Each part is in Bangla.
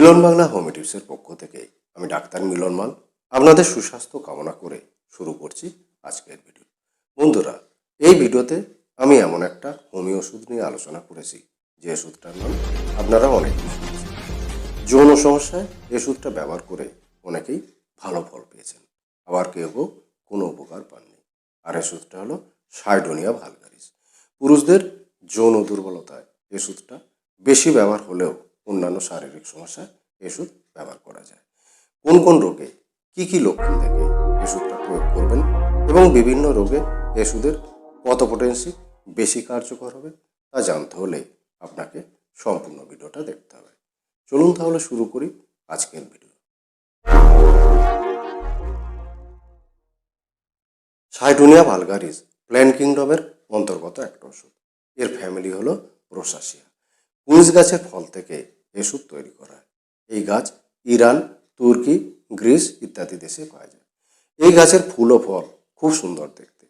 মিলন বাংলা হোম টিপসের পক্ষ থেকে আমি ডাক্তার মিলন মাল আপনাদের সুস্বাস্থ্য কামনা করে শুরু করছি আজকের ভিডিও বন্ধুরা, এই ভিডিওতে আমি এমন একটা হোমিও ওষুধ নিয়ে আলোচনা করেছি, যে ওষুধটার নাম আপনারা অনেক যৌন সমস্যায় এই ওষুধটা ব্যবহার করে অনেকেই ভালো ফল পেয়েছেন, আবার কেউ কেউ কোনো উপকার পাননি। আর এই ওষুধটা হলো সাইডোনিয়া ভালগারিস পুরুষদের যৌন দুর্বলতায় এই ওষুধটা বেশি ব্যবহার হলেও অন্যান্য শারীরিক সমস্যা ওষুধ ব্যবহার করা যায়। কোন কোন রোগে কি কি লক্ষণ দেখে ওষুধটা প্রয়োগ করবেন এবং বিভিন্ন রোগে ওষুধের কত পোটেন্সি বেশি কার্যকর হবে তা জানতে হলে আপনাকে সম্পূর্ণ ভিডিওটা দেখতে হবে। চলুন তাহলে শুরু করি আজকের ভিডিও। সাইডোনিয়া ভালগারিস প্ল্যান কিংডমের অন্তর্গত একটা ওষুধ। এর ফ্যামিলি হলো রোসাসিয়া। কুইজ গাছের ফল থেকে ওষুধ তৈরি করা হয়। এই গাছ ইরান, তুর্কি, গ্রিস ইত্যাদি দেশে পাওয়া যায়। এই গাছের ফুল ও ফল খুব সুন্দর দেখতে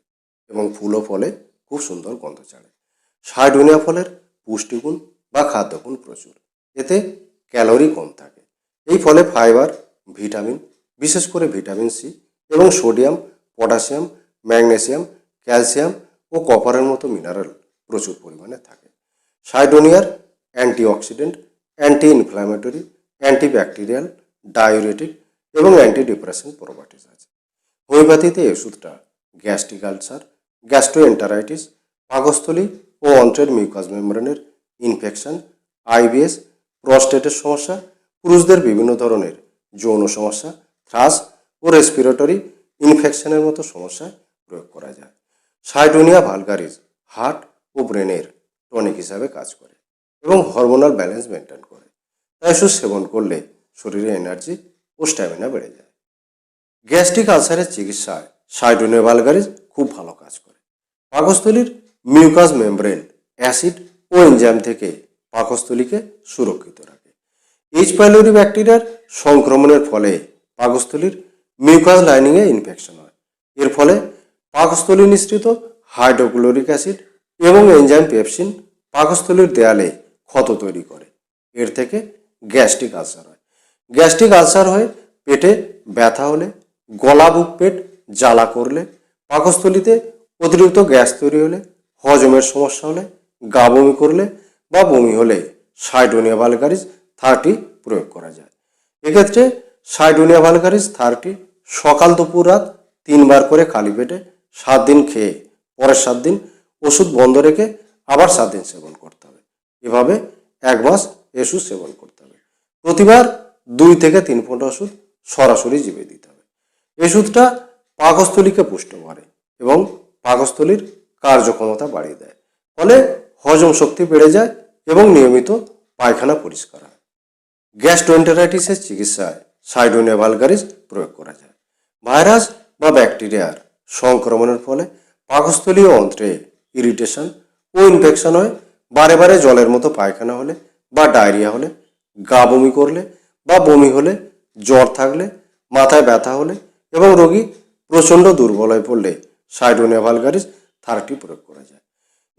এবং ফুল ও ফলে খুব সুন্দর গন্ধ ছাড়ে। সাইডোনিয়া ফলের পুষ্টিগুণ বা খাদ্যগুণ প্রচুর। এতে ক্যালোরি কম থাকে। এই ফলে ফাইবার, ভিটামিন, বিশেষ করে ভিটামিন সি এবং সোডিয়াম, পটাশিয়াম, ম্যাগনেসিয়াম, ক্যালসিয়াম ও কপারের মতো মিনারেল প্রচুর পরিমাণে থাকে। সাইডোনিয়ার antioxidant anti inflammatory antibacterial, diuretic এবং অ্যান্টি ডিপ্রেশন প্রপার্টিস আছে। হোমিওপ্যাথিতে ওষুধটা, গ্যাস্ট্রিক আলসার, গ্যাস্ট্রোএন্টারাইটিস, পাকস্থলী ও অন্ত্রের মিউকাস মেমব্রেনের ইনফেকশন, আইবিএস, প্রস্টেটের সমস্যা, পুরুষদের বিভিন্ন ধরনের যৌন সমস্যা, থ্রাস ও রেসপিরেটরি ইনফেকশনের মতো সমস্যায় প্রয়োগ করা যায়। সাইডোনিয়া ভালগারিস হার্ট ও ব্রেনের টনিক হিসাবে কাজ করে। এবং হরমোনাল ব্যালেন্স মেনটেন করে। তাই ওষুধ সেবন করলে শরীরে এনার্জি ও স্ট্যামিনা বেড়ে যায়। গ্যাস্ট্রিক আলসারের চিকিৎসায় সাইডোনিয়া ভালগারিস খুব ভালো কাজ করে। পাকস্থলীর মিউকাস মেমব্রেন অ্যাসিড ও এনজাইম থেকে পাকস্থলীকে সুরক্ষিত রাখে। এইচ পাইলোরি ব্যাকটেরিয়ার সংক্রমণের ফলে পাকস্থলীর মিউকাস লাইনিংয়ে ইনফেকশন হয়। এর ফলে পাকস্থলী নিঃসৃত হাইড্রোক্লোরিক অ্যাসিড এবং এনজাইম পেপসিন পাকস্থলীর দেয়ালে ক্ষত তৈরি করে। এর থেকে গ্যাস্ট্রিক আলসার হয়। গ্যাস্ট্রিক আলসার হয়ে পেটে ব্যথা হলে, গলা বুক পেট জ্বালা করলে, পাকস্থলীতে অতিরিক্ত গ্যাস তৈরি হলে, হজমের সমস্যা হলে, গা বমি করলে বা বমি হলে সাইডোনিয়া ভালগারিস থার্টি প্রয়োগ করা যায়। এক্ষেত্রে সাইডোনিয়া ভালগারিস থার্টি সকাল দুপুর রাত তিনবার করে খালি পেটে সাত দিন খেয়ে, পরের সাত দিন ওষুধ বন্ধ রেখে আবার সাত দিন সেবন করতে এভাবে এক মাস ওষুধ সেবন করতে হবে। প্রতিবার দুই থেকে তিন ফোঁটা ওষুধ সরাসরি জিভে দিতে হবে। ওষুধটা পাকস্থলীকে পুষ্ট করে এবং পাকস্থলীর কার্যক্ষমতা বাড়িয়ে দেয়। ফলে হজম শক্তি বেড়ে যায় এবং নিয়মিত পায়খানা পরিষ্কার হয়। গ্যাস্ট্রোএন্টারাইটিসের চিকিৎসায় সাইডোনিয়া ভালগারিস প্রয়োগ করা যায়। ভাইরাস বা ব্যাকটেরিয়ার সংক্রমণের ফলে পাকস্থলীয় অন্ত্রে ইরিটেশন ও ইনফেকশন হয়। বারে বারে জলের মতো পায়খানা হলে বা ডায়রিয়া হলে, গা বমি করলে বা বমি হলে, জ্বর থাকলে, মাথায় ব্যথা হলে এবং রোগী প্রচণ্ড দুর্বল হয়ে পড়লে সাইডোনিয়া ভালগারিস থার্টি প্রয়োগ করা যায়।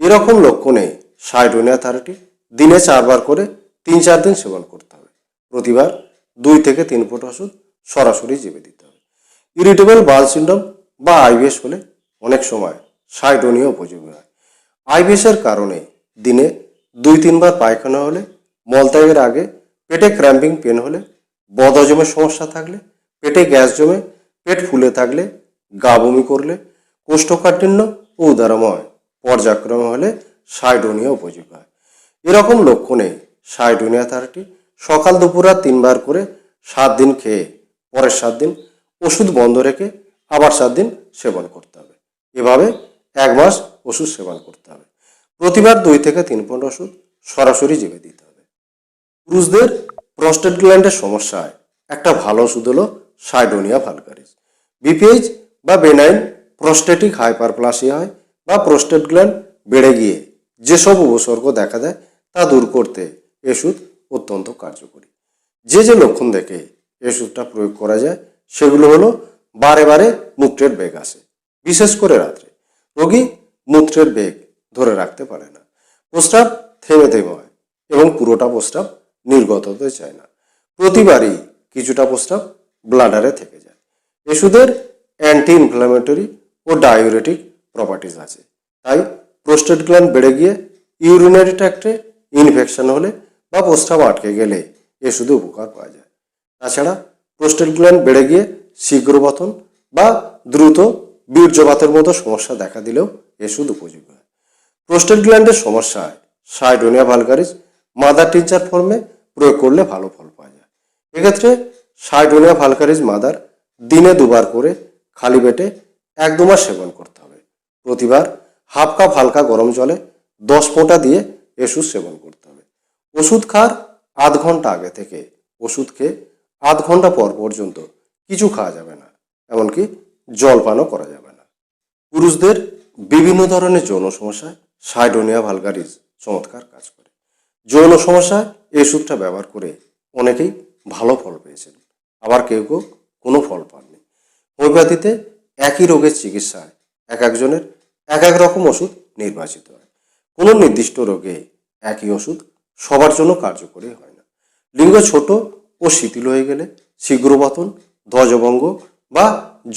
এরকম লক্ষণে সাইডোনিয়া থার্টি দিনে চারবার করে তিন চার দিন সেবন করতে হবে। প্রতিবার দুই থেকে তিন ফুট ওষুধ সরাসরি জিভে দিতে হবে। ইরিটেবল বাল সিন্ড্রোম বা আইবিএস হলে অনেক সময় সাইডোনিয়া উপযোগী হয়। আইবিএস এর কারণে দিনে দুই তিনবার পায়খানা হলে মলত্যাগের আগে পেটে ক্র্যাম্পিং পেন হলে বদহজমের সমস্যা থাকলে, পেটে গ্যাস জমে, পেট ফুলে থাকলে, গা বমি করলে, কোষ্ঠকাঠিন্য ও উদারময় পর্যায়ক্রমে হলে সাইডোনিয়া উপযোগী হয়। এরকম লক্ষণে সাইডোনিয়া থার্টি সকাল দুপুর রাত তিনবার করে সাত দিন খেয়ে, পরের সাত দিন ওষুধ বন্ধ রেখে আবার সাত দিন সেবন করতে হবে। এভাবে এক মাস ওষুধ সেবন করতে হবে। প্রতিবার দুই থেকে তিন পয়েন্ট ওষুধ সরাসরি জিভে দিতে হবে। পুরুষদের প্রস্টেট গ্ল্যান্ডের সমস্যায় একটা ভালো ওষুধ হলো সাইডোনিয়া ভালগারিস বিপিএইচ বা বেনাইন প্রস্টেটিক হাইপারপ্লাসিয়া হয় বা প্রস্টেট গ্ল্যান্ড বেড়ে গিয়ে যেসব উপসর্গ দেখা দেয় তা দূর করতে এই ওষুধ অত্যন্ত কার্যকরী। যে যে লক্ষণ দেখে এই ওষুধটা প্রয়োগ করা যায় সেগুলো হলো বারে বারে মূত্রের বেগ আসে, বিশেষ করে রাত্রে। রোগী মূত্রের বেগ ধরে রাখতে পারে না। প্রস্রাব থেমে থেমে হয় এবং পুরোটা প্রস্রাব নির্গত হতে চায় না। প্রতিবারই কিছুটা প্রস্রাব ব্লাডারে থেকে যায়। ওষুধের অ্যান্টি ইনফ্ল্যামেটরি ও ডায়োরেটিক প্রপার্টিজ আছে। তাই প্রোস্টেট গ্ল্যান্ড বেড়ে গিয়ে ইউরিনারি ট্র্যাক্টে ইনফেকশন হলে বা প্রস্রাব আটকে গেলে এ শুধু উপকার পাওয়া যায়। তাছাড়া প্রোস্টেট গ্ল্যান্ড বেড়ে গিয়ে শীঘ্র বা দ্রুত বীর্যপাতের মতো সমস্যা দেখা দিলেও ওষুধ উপযোগী হয়। প্রোস্টেট গ্ল্যান্ডের সমস্যায় সাইডোনিয়া ভালগারিস মাদার টিনচার ফর্মে প্রয়োগ করলে ভালো ফল পাওয়া যায়। এক্ষেত্রে সাইডোনিয়া ভালগারিস মাদার দিনে দুবার করে খালি পেটে এক দু মাস সেবন করতে হবে। প্রতিবার হাফ কাপ হালকা গরম জলে দশ ফোঁটা দিয়ে ওষুধ সেবন করতে হবে। ওষুধ খাওয়ার আধ ঘণ্টা আগে থেকে ওষুধ খেয়ে আধ ঘণ্টা পর পর্যন্ত কিছু খাওয়া যাবে না, এমনকি জলপানও করা যাবে না। পুরুষদের বিভিন্ন ধরনের যৌন সমস্যায় সাইডোনিয়া ভালগারিস চমৎকার কাজ করে। যৌন সমস্যা এই ওষুধটা ব্যবহার করে অনেকেই ভালো ফল পেয়েছেন। আবার কেউ কেউ কোনো ফল পাননি। হোমিওপ্যাথিতে একই রোগের চিকিৎসায় এক একজনের এক এক রকম ওষুধ নির্বাচিত হয়। কোনো নির্দিষ্ট রোগে একই ওষুধ সবার জন্য কার্যকরী হয় না। লিঙ্গ ছোট ও শিথিল হয়ে গেলে শীঘ্রপতন ধ্বজভঙ্গ বা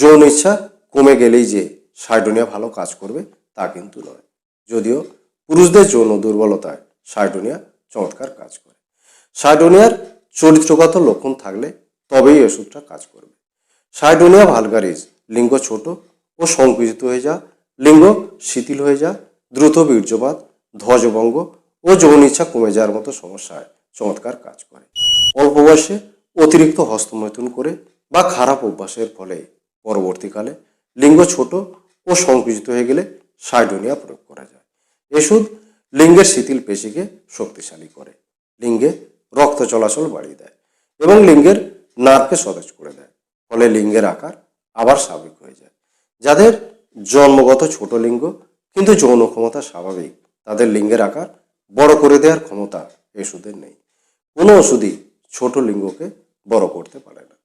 যৌন ইচ্ছা কমে গেলেই যে সাইডোনিয়া ভালো কাজ করবে তা কিন্তু নয়। যদিও পুরুষদের যৌন দুর্বলতায় সাইডোনিয়া চমৎকার কাজ করে। সাইডোনিয়ার চরিত্রগত লক্ষণ থাকলে তবেই ওষুধটা কাজ করবে। সাইডোনিয়া ভালগারিস লিঙ্গ ছোট ও সংকুচিত হয়ে যা, লিঙ্গ শিথিল হয়ে যা, দ্রুত বীর্যপাত, ধ্বজভঙ্গ ও যৌন ইচ্ছা কমে যাওয়ার মতো সমস্যায় চমৎকার কাজ করে। অল্প বয়সে অতিরিক্ত হস্তমৈথুন করে বা খারাপ অভ্যাসের ফলে পরবর্তীকালে লিঙ্গ ছোট ও সংকুচিত হয়ে গেলে সাইডোনিয়া প্রয়োগ করা যায়। এষুধ লিঙ্গের শিথিল পেশিকে শক্তিশালী করে। লিঙ্গে রক্ত চলাচল বাড়িয়ে দেয় এবং লিঙ্গের নার্ভকে সতেজ করে দেয়। ফলে লিঙ্গের আকার আবার স্বাভাবিক হয়ে যায়। যাদের জন্মগত ছোট লিঙ্গ কিন্তু যৌন ক্ষমতা স্বাভাবিক, তাদের লিঙ্গের আকার বড় করে দেওয়ার ক্ষমতা ওষুধের নেই। কোনো ওষুধই ছোট লিঙ্গকে বড় করতে পারে না।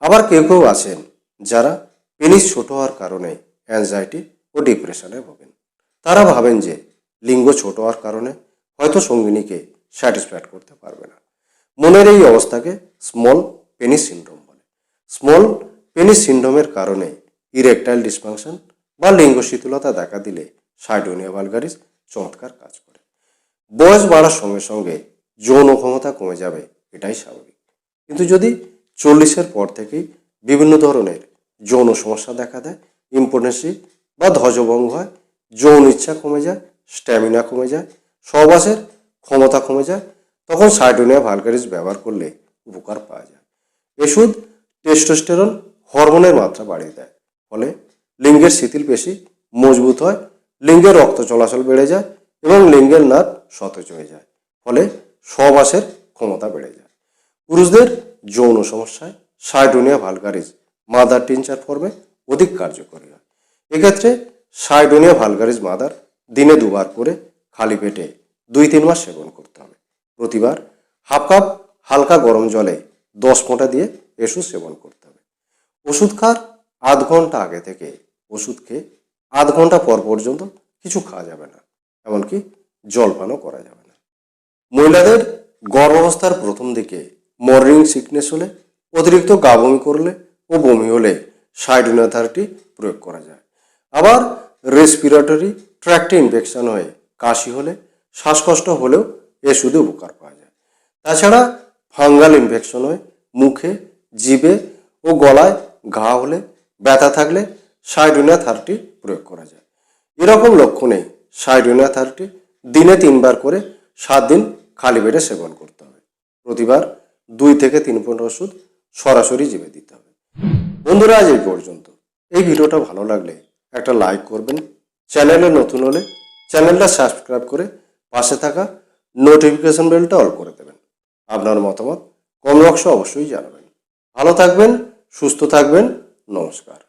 আবার কেউ কেউ আছেন যারা পেনিস ছোট হওয়ার কারণে অ্যাংজাইটি ও ডিপ্রেশনে ভোগেন। তারা ভাবেন যে লিঙ্গ ছোট হওয়ার কারণে হয়তো সঙ্গিনীকে স্যাটিসফাইড করতে পারবে না। মনের এই অবস্থাকে স্মল পেনিস সিন্ড্রোম বলে। স্মল পেনিস সিন্ড্রোমের কারণে ইরেকটাইল ডিসফাংশন বা লিঙ্গ শিথিলতা দেখা দিলে সাইডোনিয়া ভালগারিস চমৎকার কাজ করে। বয়স বাড়ার সঙ্গে সঙ্গে যৌন ক্ষমতা কমে যাবে, এটাই স্বাভাবিক। কিন্তু যদি চল্লিশের পর থেকেই বিভিন্ন ধরনের যৌন সমস্যা দেখা দেয় ইম্পোর্টেন্সি বা ধ্বজভঙ্গ হয়, যৌন ইচ্ছা কমে যায় স্ট্যামিনা কমে যায় সহবাসের ক্ষমতা কমে যায়, তখন সাইডোনিয়া ভালগারিস ব্যবহার করলে উপকার পাওয়া যায়। ওষুধ টেস্টোস্টেরন হরমোনের মাত্রা বাড়িয়ে দেয়, ফলে লিঙ্গের শিথিল পেশি মজবুত হয়, লিঙ্গের রক্ত চলাচল বেড়ে যায় এবং লিঙ্গের নাক সতেজ হয়ে যায়, ফলে সহবাসের ক্ষমতা বেড়ে যায়। পুরুষদের যৌন সমস্যায় সাইডোনিয়া ভালগারিস মাদার টিনচার ফর্মে অধিক কার্যকরী এক্ষেত্রে সাইডোনিয়া ভালগারিস মাদার দিনে দুবার করে খালি পেটে দুই তিন মাস সেবন করতে হবে। প্রতিবার হাফ কাপ হালকা গরম জলে দশ ফোঁটা দিয়ে ওষুধ সেবন করতে হবে। ওষুধ খাওয়ার আধ ঘণ্টা আগে থেকে ওষুধ খেয়ে আধ ঘণ্টা পর পর্যন্ত কিছু খাওয়া যাবে না, এমনকি জলপানও করা যাবে না। মহিলাদের গর্ভাবস্থার প্রথম দিকে মর্নিং সিকনেস হলে অতিরিক্ত গা বমি করলে ও বমি হলে সাইডোনাথারটি প্রয়োগ করা যায়। আবার রেসপিরেটরি ট্র্যাক্টে ইনফেকশন হয়ে। কাশি হলে, শ্বাসকষ্ট হলেও এ শুধু উপকার পাওয়া যায়। তাছাড়া ফাঙ্গাল ইনফেকশন হয়ে, মুখে, জিভে ও গলায় ঘা হলে, ব্যথা থাকলে সাইডোনিয়া থার্টি প্রয়োগ করা যায়। এরকম লক্ষণে সাইডোনিয়া থার্টি দিনে তিনবার করে সাত দিন খালি পেটে সেবন করতে হবে। প্রতিবার দুই থেকে তিন পনেরো ওষুধ সরাসরি জিভে দিতে হবে। বন্ধুরা, আজ এই পর্যন্ত। এই ভিডিওটা ভালো লাগলে একটা লাইক করবেন। চ্যানেলে নতুন হলে চ্যানেলটা সাবস্ক্রাইব করে পাশে থাকা নোটিফিকেশন বেলটা অল করে দেবেন। আপনার মতামত কমেন্ট বক্সে অবশ্যই জানাবেন। ভালো থাকবেন, সুস্থ থাকবেন, নমস্কার।